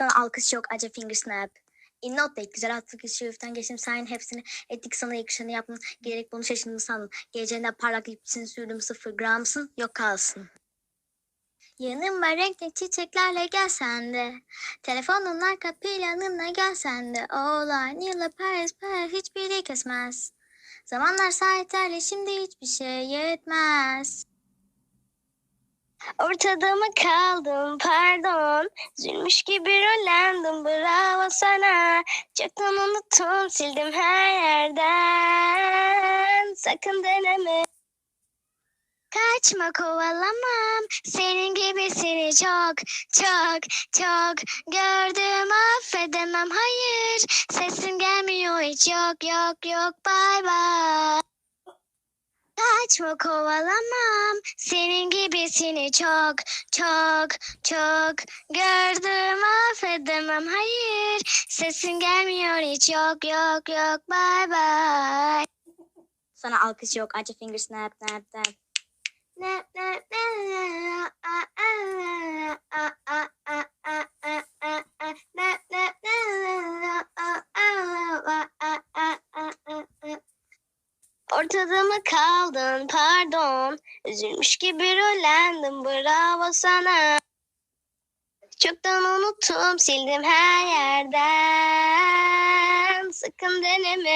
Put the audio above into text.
Sana alkış yok acı finger snap. In not take güzel atlık şeriften geçtim. Sayın hepsini ettik sana yakışanı yaptın. Gerek bunu şaşırdım sandım geleceğinde parlak lipsini sürdüm sıfır gramsın yok kalsın. Yanıma renkli çiçeklerle gel sen de. Telefonun arka planına gel sen de. Oğlan yıla Paris Paris hiçbiri kesmez. Zamanlar saatlerle şimdi hiçbir şey yetmez Ortada mı kaldım pardon. Üzülmüş gibi rollendim bravo sana. Çoktan unuttum sildim her yerden. Sakın deneme. Kaçma kovalamam. Senin gibisini çok çok çok Gördüm. Affedemem hayır. Sesin gelmiyor hiç yok yok yok. Bye bye Kaçma kovalamam Senin gibisini çok çok çok Gördüm affedemem. Hayır Sesin gelmiyor hiç. Yok yok yok. Bye bye. Sana alkış yok. Acı finger snap snap snap. Nap, nap, nap, Ortada mı kaldın pardon. Üzülmüş gibi rollendim bravo sana. Çoktan unuttum sildim her yerden. Sakın deneme